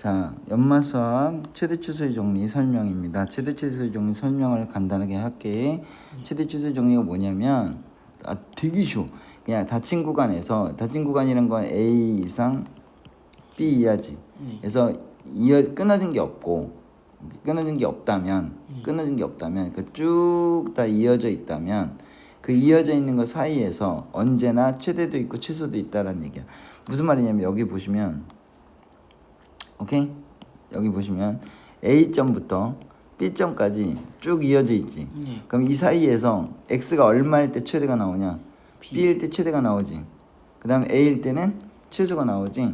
자, 연마 수학 최대 추수의 정리 설명입니다. 최대 추수의 정리 설명을 간단하게 할게. 최대 추수의 정리가 뭐냐면 아, 되게 쉬워. 그냥 닫힌 구간에서 닫힌 구간이란 건 A 이상 B 이하지. 네. 그래서 이어 끊어진 게 없고 끊어진 게 없다면 끊어진 게 없다면 그 쭉 다 이어져 있다면 그 이어져 있는 것 사이에서 언제나 최대도 있고 최소도 있다라는 얘기야. 무슨 말이냐면 여기 보시면 오케이 여기 보시면 A 점부터 B 점까지 쭉 이어져 있지. 네. 그럼 이 사이에서 x가 얼마일 때 최대가 나오냐? B. b일 때 최대가 나오지. 그 다음에 a일 때는 최소가 나오지.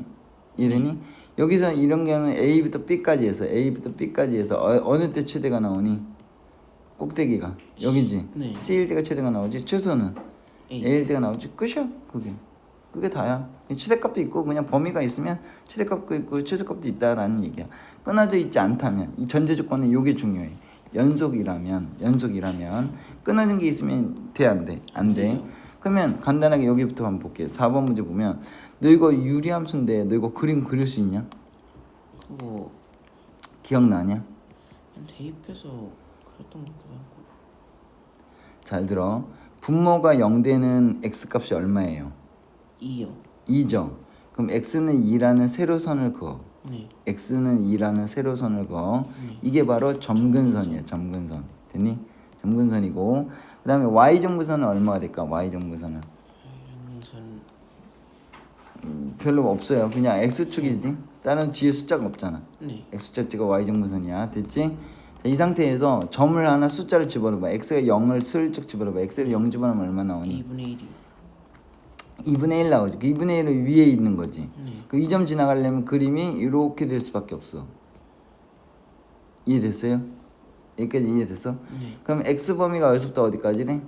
이해되니? 여기서 이런 경우는 a부터 b까지 해서 a부터 b까지 해서 어, 느때 최대가 나오니? 꼭대기가 여기지. 네. c일 때가 최대가 나오지. 최소는 A. a일 때가 나오지. 끝이야. 그게. 그게 다야. 최대값도 있고 그냥 범위가 있으면 최대값도 있고 최소값도 있다라는 얘기야. 끊어져 있지 않다면 이 전제 조건은 요게 중요해. 연속이라면 연속이라면 끊어진 게 있으면 돼 안 돼? 안 돼. 그러면 간단하게 여기부터 한번 볼게요. 4번 문제 보면 너 이거 유리함수인데 너 이거 그림 그릴 수 있냐? 그거 기억나냐? 대입해서 그랬던 것 같기도 하고 잘 들어. 분모가 0되는 x 값이 얼마예요? 2요 2죠. 그럼 x는 2라는 세로선을 그어. 네 x는 2라는 세로선을 그어. 이게 바로 점근선이야. 점근선. 됐니? 점근선이고 그다음에 y 점근선은 얼마가 될까? y 점근선은 음, 별로 없어요. 그냥 x축이지. 다른 뒤에 숫자가 없잖아. 네 x축 가 y 점근선이야. 됐지? 자, 이 상태에서 점을 하나 숫자를 집어넣어봐. x가 0을 슬쩍 집어넣어봐. x가 0 집어넣으면 얼마 나오니? 2분의 1이요 2분의 1 나오지. 그 2분의 1은 위에 있는 거지. 네그이점 지나가려면 그림이 이렇게 될 수밖에 없어. 이해됐어요? 여기까지 이해됐어? 네 그럼 x 범위가 어디서부터 어디까지래?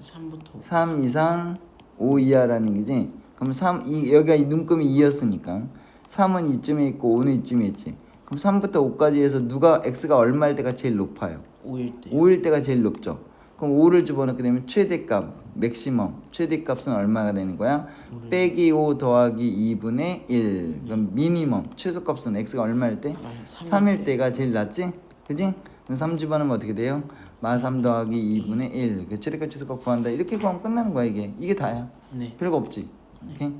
3부터 3 이상 5 이하라는 거지. 그럼 3 이, 여기가 이 눈금이 2였으니까 3은 이쯤에 있고 5는 이쯤에 있지. 그럼 3부터 5까지 해서 누가 x가 얼마일 때가 제일 높아요? 5일 때 5일 때가 제일 높죠. 그럼 5를 집어넣게 되면 최대값, 맥시멈, 최대값은 얼마가 되는 거야? 빼기 5 더하기 2분의 1. 그럼 미니멈, 최소값은 x가 얼마일 때? 아, 삼 3일 때가 제일 낮지? 그지? 그럼 3 집어넣으면 어떻게 돼요? 마3 더하기 2분의 1. 그 최대값 최소값 구한다. 이렇게 구하면 끝나는 거야 이게. 이게 다야. 네 별거 없지. 오케이?